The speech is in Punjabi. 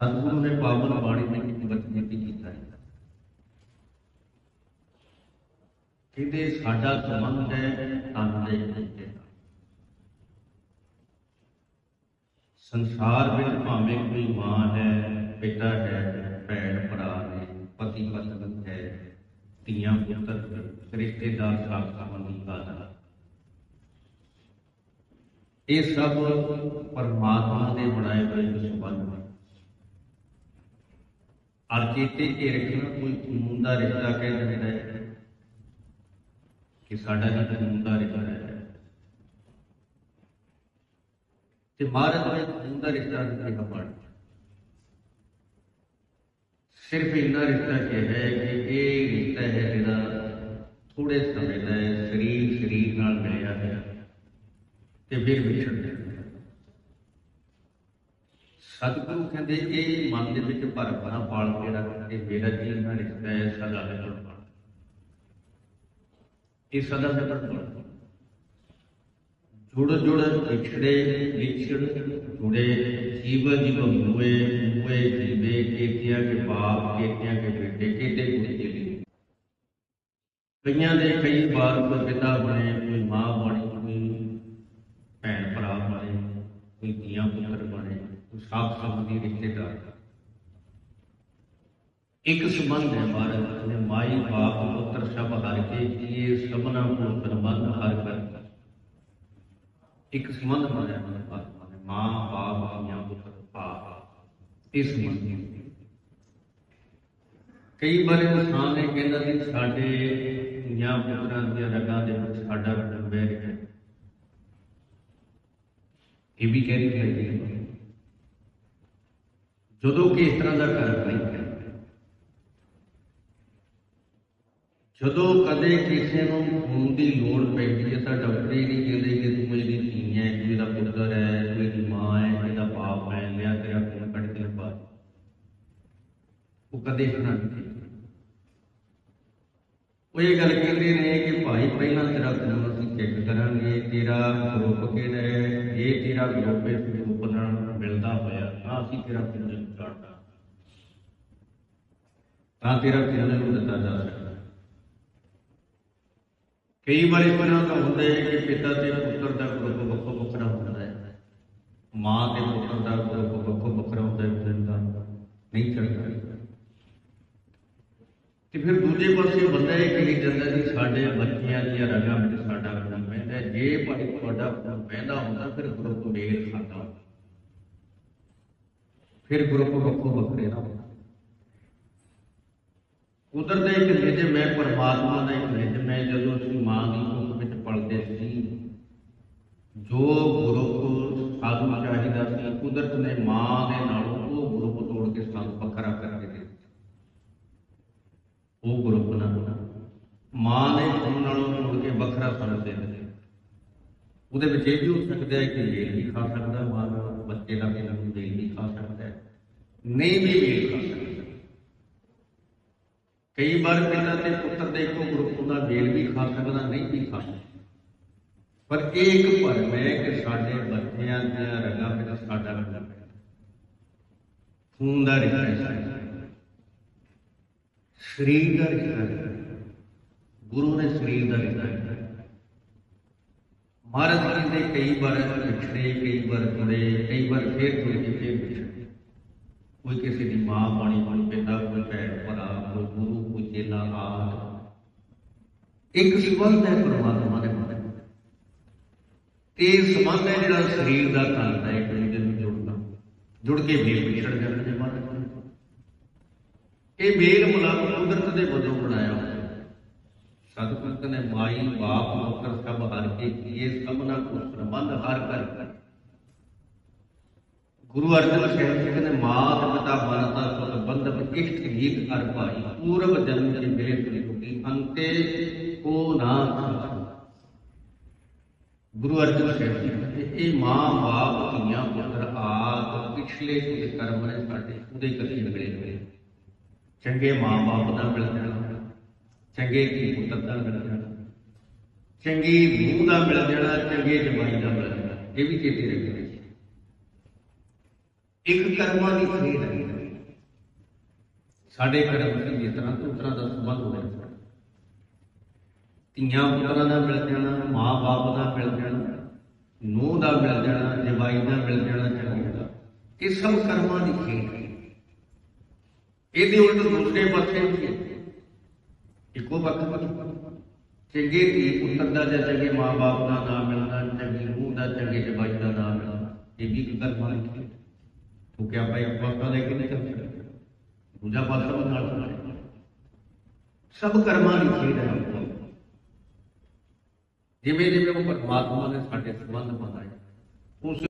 ਸਤਿਗੁਰੂ ਨੇ ਪਾਵਨ ਬਾਣੀ ਵਿੱਚ ਇੱਕ ਕੀਤਾ ਹੈ ਕਹਿੰਦੇ ਸਾਡਾ ਸੰਬੰਧ ਹੈ ਤਨ ਦੇ ਸੰਸਾਰ ਵਿੱਚ ਭਾਵੇਂ ਕੋਈ ਮਾਂ ਹੈ, ਪਿਤਾ ਹੈ, ਭੈਣ ਭਰਾ ਹੈ ਪਤੀ ਪਤਨੀ ਹੈ, ਧੀਆਂ ਪੁੱਤਰ, ਰਿਸ਼ਤੇਦਾਰ ਸਾਥ ਸੰਬੰਧੀ ਆਦਿ ਇਹ ਸਭ ਪਰਮਾਤਮਾ ਦੇ ਬਣਾਏ ਹੋਏ ਸੰਬੰਧ ਹਨ ਅਰ ਚੇਤੇ ਇਹ ਰੱਖਣਾ ਕੋਈ ਕਾਨੂੰਨ ਦਾ ਰਿਸ਼ਤਾ ਕਹਿ ਦਿੰਦਾ ਹੈ ਕਿ ਸਾਡਾ ਜਿਹੜਾ ਕਾਨੂੰਨ ਦਾ ਰਿਸ਼ਤਾ ਹੈ। ਤੇ ਮਹਾਰਾਜ ਨੇ ਖੂਨ ਦਾ ਰਿਸ਼ਤਾ ਨਹੀਂ ਕਿਹਾ ਪੜ। ਸਿਰਫ ਇੰਨਾ ਰਿਸ਼ਤਾ ਕਿ ਹੈ ਕਿ ਇਹ ਰਿਸ਼ਤਾ ਹੈ ਜਿਹੜਾ ਥੋੜੇ ਸਮੇਂ ਦਾ ਸਰੀਰ ਸਰੀਰ ਨਾਲ ਮਿਲਿਆ ਹੈ ਤੇ ਫਿਰ ਵਿਛੜ ਜਾਂਦਾ ਸਤਿਗੁਰੂ ਕਹਿੰਦੇ, ਇਹ ਮਨ ਦੇ ਵਿੱਚ ਭਰ ਭਰਾ ਪਾਲ ਕੇ ਰੱਖ ਕੇ ਮੇਰਾ ਜੀ ਨਾਲ ਰਿਸ਼ਤਾ ਹੈ ਸਦਾ ਨਿਭਣਾ ਇਹ ਸਦਾ ਨਿਭਣਾ ਜੁੜ ਜੁੜ ਵਿਛੜੇ, ਵਿਛੜ ਜੁੜੇ, ਜੀਵ ਜੀਵ ਹੋਏ ਹੋਏ ਜੀਵੇ, ਕੇਤਿਆਂ ਕੇ ਬਾਪ, ਕੇਤਿਆਂ ਕੇ ਬੇਟੇ, ਕੇਤੇ ਕੁੜੀ ਲਈ ਕਈਆਂ ਦੇ ਕਈ ਵਾਰ ਕੋਈ ਪਿਤਾ ਬਣੇ, ਕੋਈ ਮਾਂ ਬਣੀ ਕੋਈ ਭੈਣ ਭਰਾ ਬਣੇ ਕੋਈ ਧੀਆਂ ਪੁੱਤਰ ਬਣੇ ਕੋਈ ਸਾਥ ਸੰਬੰਧੀ ਰਿਸ਼ਤੇਦਾਰ ਇੱਕ ਸੰਬੰਧ ਹੈ ਮਹਾਰਾਜ ਨੇ ਮਾਈ ਬਾਪ ਪੁੱਤਰ ਸਭ ਹਰ ਕੇ ਕੀਏ ਸਭਨਾ ਕੋ ਸੰਬੰਧ ਹਰ ਕਰ ਇੱਕ ਸੰਬੰਧ ਬਣਾਇਆ ਪਰਮਾਤਮਾ ਨੇ ਮਾਂ ਬਾਪ ਧੀਆਂ ਪੁੱਤਰ ਭਰਾ ਇਹ ਸੰਬੰਧ ਕਈ ਵਾਰ ਇਨਸਾਨ ਇਹ ਕਹਿੰਦਾ ਕਿ ਸਾਡੇ ਧੀਆਂ ਪੁੱਤਰਾਂ ਦੀਆਂ ਰਗਾਂ ਦੇ ਵਿੱਚ ਸਾਡਾ ਬੈਰ ਹੈ ਇਹ ਵੀ ਕਹਿ ਰਹੀ ਹੈ ਜਦੋਂ ਕਿ ਇਸ ਤਰ੍ਹਾਂ ਦਾ ਕਰ ਨਹੀਂ ਹੈ। ਜਦੋਂ ਕਦੇ ਕਿਸੇ ਨੂੰ ਖੂਨ ਦੀ ਲੋੜ ਪੈਂਦੀ ਹੈ ਤਾਂ ਡਾਕਟਰ ਹੀ ਨਹੀਂ ਕਹਿੰਦੇ ਕਿ ਤੂੰ ਮੇਰੀ ਧੀ ਹੈ, ਤੂੰ ਇਹਦਾ ਪੁੱਤਰ ਹੈ, ਤੂੰ ਇਹਦੀ ਮਾਂ ਹੈ ਇਹਦਾ ਬਾਪ ਹੈ ਲਿਆ ਤੇਰਾ ਖੂਨ ਕੱਢ ਕੇ ਲਵਾ ਉਹ ਕਦੇ ਨਾ ਉਹ ਇਹ ਗੱਲ ਕਹਿੰਦੇ ਨੇ ਕਿ ਭਾਈ, ਪਹਿਲਾਂ ਤੇਰਾ ਖੂਨ ਅਸੀਂ ਚੈੱਕ ਕਰਾਂਗੇ, ਤੇਰਾ ਗਰੁੱਪ ਕਿਹੜਾ ਹੈ, ਇਹ ਤੇਰਾ ਗਰੁੱਪ ਇਸ ਗਰੁੱਪ ਨਾਲ ਮਿਲਦਾ ਹੋਇਆ। ਅਸੀਂ ਤੇਰਾ ਖੂਨ ਚੜਦਾ ਤਾਂ ਤੇਰਾ ਖੂਨ ਨੂੰ ਦਿੱਤਾ ਜਾ ਸਕਦਾ ਕਈ ਵਾਰ ਇਸ ਤਰ੍ਹਾਂ ਦਾ ਹੁੰਦਾ ਹੈ ਕਿ ਪਿਤਾ ਤੇ ਪੁੱਤਰ ਦਾ ਗਰੁੱਪ ਵੱਖੋ ਵੱਖਰਾ ਹੁੰਦਾ ਹੈ ਮਾਂ ਤੇ ਪੁੱਤਰ ਦਾ ਗਰੁੱਪ ਵੱਖੋ ਵੱਖਰਾ ਹੁੰਦਾ ਹੈ ਫਿਰ ਤਾਂ ਨਹੀਂ ਚੱਲਦਾ ਤੇ ਫਿਰ ਦੂਜੇ ਪਾਸੇ ਬੰਦਾ ਇਹ ਕਹੀ ਜਾਂਦਾ ਕਿ ਸਾਡੇ ਬੱਚਿਆਂ ਦੀਆਂ ਰਗਾਂ ਵਿੱਚ ਸਾਡਾ ਖੂਨ ਪੈਂਦਾ ਹੈ। ਜੇ ਭਾਈ ਤੁਹਾਡਾ ਖੂਨ ਪੈਂਦਾ ਹੁੰਦਾ ਫਿਰ ਗਰੁੱਪ ਮੇਲ ਖਾਂਦਾ ਫਿਰ ਗਰੁੱਪ ਵੱਖੋ ਵੱਖਰੇ ਨਾ ਹੁੰਦਾ ਕੁਦਰਤ ਦਾ ਇੱਕ ਨਿਯਮ ਹੈ ਪਰਮਾਤਮਾ ਦਾ ਇੱਕ ਨਿਯਮ ਹੈ ਜਦੋਂ ਅਸੀਂ ਮਾਂ ਦੀ ਕੁੱਖ ਵਿੱਚ ਪਲਦੇ ਸੀ, ਜੋ ਗਰੁੱਪ ਸਾਧੂ ਚਾਹੀਦਾ ਸੀ, ਕੁਦਰਤ ਨੇ ਮਾਂ ਦੇ ਨਾਲੋਂ ਉਹ ਗਰੁੱਪ ਤੋੜ ਕੇ ਸਾਨੂੰ ਵੱਖਰਾ ਕਰਕੇ ਦੇ ਉਹ ਗਰੁੱਪ ਨਾ ਮਾਂ ਦੇ ਖੂਨ ਨਾਲੋਂ ਤੋੜ ਕੇ ਵੱਖਰਾ ਸਾਨੂੰ ਦੇ ਦਿੱਤਾ। ਉਹਦੇ ਵਿੱਚ ਇਹ ਵੀ ਹੋ ਸਕਦਾ ਹੈ ਕਿ ਮੇਲ ਵੀ ਖਾ ਸਕਦਾ, ਮਾਂ ਨਾਲ ਬੱਚੇ ਦਾ ਵੀ ਮੇਲ ਵੀ ਖਾ ਸਕਦਾ ਨਹੀਂ ਵੀ ਮੇਲ ਖਾ ਸਕਦਾ ਕਈ ਵਾਰ ਪਿਤਾ ਤੇ ਪੁੱਤਰ ਦੇ ਇੱਕੋ ਗਰੁੱਪ ਦਾ ਮੇਲ ਵੀ ਖਾ ਸਕਦਾ ਨਹੀਂ ਵੀ ਖਾ ਸਕਦਾ ਪਰ ਇਹ ਇੱਕ ਭਰਮ ਹੈ ਕਿ ਸਾਡੇ ਬੱਚਿਆਂ ਦੀਆਂ ਰਗਾਂ ਵਿੱਚ ਸਾਡਾ ਰੰਗ ਹੈ ਖੂਨ ਦਾ ਰਿਸ਼ਤਾ ਹੈ ਸਾਡਾ। ਸਰੀਰ ਦਾ ਰਿਸ਼ਤਾ ਹੈ ਗੁਰੂ ਨੇ ਸਰੀਰ ਦਾ ਰਿਸ਼ਤਾ ਹੈ ਮਹਾਰਾਜ ਕਹਿੰਦੇ ਕਈ ਵਾਰ ਵਿਛੜੇ ਕਈ ਵਾਰ ਜੁੜੇ ਕਈ ਵਾਰ ਫੇਰ ਜੁੜ ਕੇ ਫੇਰ ਵਿਛੜੇ ਕੋਈ ਕਿਸੇ ਦੀ ਮਾਂ ਪਾਣੀ ਪਾਣੀ ਪੈਂਦਾ, ਕੋਈ ਭੈਣ ਭਰਾ, ਕੋਈ ਗੁਰੂ, ਕੋਈ ਚੇਲਾ, ਆਦਿ। ਇੱਕ ਸੰਬੰਧ ਹੈ ਪਰਮਾਤਮਾ ਦੇ ਨਾਲ ਤੇ ਸੰਬੰਧ ਹੈ ਜਿਹੜਾ ਸਰੀਰ ਦਾ ਤਨ ਹੈ, ਇੱਕ ਦੂਜੇ ਨੂੰ ਜੁੜਨਾ ਜੁੜ ਕੇ ਮੇਲ ਵਿਛੜ ਜਾਂਦੇ ਨੇ ਮਹਾਰਾਜ ਇਹ ਮੇਲ ਮੁਲਾਕ ਕੁਦਰਤ ਦੇ ਵੱਲੋਂ ਬਣਾਇਆ ਹੋਇਆ ਸਤਿਗੁਰ ਨੇ ਮਾਈ, ਬਾਪ ਪੁੱਤਰ ਸਭ ਹਰ ਕੇ ਕੀਏ ਸਭਨਾ ਕੋ ਸੰਬੰਧ ਹਰ ਕਰ ਕਰ ਗੁਰੂ ਅਰਜਨ ਸਾਹਿਬ ਜੀ ਕਹਿੰਦੇ, ਮਾਤ ਪਿਤਾ ਬਨਤਾ ਸੁਤ ਬੰਧਪ ਇਸ਼ਟ ਗੀਤ ਕਰ ਭਾਈ ਪੂਰਬ ਜਨਮ ਕੇ ਮਿਲੇ ਤ੍ਰਿਪੁਟੀ ਅੰਤੇ ਕੋ ਨਾ ਗੁਰੂ ਅਰਜਨ ਸਾਹਿਬ ਜੀ ਕਹਿੰਦੇ, ਇਹ ਮਾਂ ਬਾਪ, ਧੀਆਂ, ਪੁੱਤਰ ਆਦ ਪਿਛਲੇ ਕੁਝ ਕਰਮ ਨੇ ਸਾਡੇ ਉਹਦੇ ਕਰੀ ਨਿਕਲੇ ਹੋਏ ਚੰਗੇ ਮਾਂ ਬਾਪ ਦਾ ਮਿਲ ਜਾਣਾ ਚੰਗੇ ਧੀ ਪੁੱਤਰ ਦਾ ਮਿਲ ਜਾਣਾ ਚੰਗੀ ਨੂੰਹ ਦਾ ਮਿਲ ਜਾਣਾ ਚੰਗੇ ਜਵਾਈ ਦਾ ਮਿਲ ਜਾਣਾ ਇਹ ਵੀ ਚੇਤੇ ਰੱਖਣਾ। ਇੱਕ ਕਰਮਾਂ ਦੀ ਖੇਡ ਹੈ। ਸਾਡੇ ਕਰਮ ਸੀ ਇਸ ਤਰ੍ਹਾਂ ਤੋਂ ਤਰ੍ਹਾਂ ਦਾ ਸੰਬੰਧ ਹੋਇਆ ਧੀਆਂ ਪੁੱਤਰਾਂ ਦਾ ਮਿਲ ਜਾਣਾ ਮਾਂ ਬਾਪ ਦਾ ਮਿਲ ਜਾਣਾ, ਨੂੰਹ ਦਾ ਮਿਲ ਜਾਣਾ, ਜਵਾਈ ਦਾ ਮਿਲ ਜਾਣਾ ਚੰਗੀ ਦਾ। ਇਹ ਸਭ ਕਰਮਾਂ ਦੀ ਖੇਡ ਹੈ। ਇਹਦੇ ਉਲਟ ਦੂਸਰੇ ਪਾਸੇ ਵੀ ਹੈ? ਇੱਕੋ ਵਕਤ ਚੰਗੇ ਧੀ ਪੁੱਤਰ ਦਾ ਜਾਂ ਚੰਗੇ ਮਾਂ ਬਾਪ ਦਾ ਨਾਮ ਮਿਲਣਾ ਚੰਗੀ ਨੂੰਹ ਦਾ, ਚੰਗੇ ਜਵਾਈ ਦਾ ਨਾਮ ਮਿਲਣਾ ਇਹ ਵੀ ਇੱਕ ਕਰਮਾਂ ਦੀ ਖੇਡ ਹੈ ਉਹ ਕਿਆ ਭਾਈ ਆਪਾਂ ਲੈ ਕੇ ਨਹੀਂ ਕਰ ਸਕਦੇ ਦੂਜਾ ਪਾਸਾ ਵੀ ਨਾਲ ਸੁਣਾਏ ਸਭ ਕਰਮਾਂ ਦੀ ਖੇਡ ਹੈ ਆਪਾਂ ਜਿਵੇਂ ਜਿਵੇਂ ਉਹ ਪਰਮਾਤਮਾ ਨੇ ਸਾਡੇ ਸੰਬੰਧ ਬਣਾਏ ਉਸ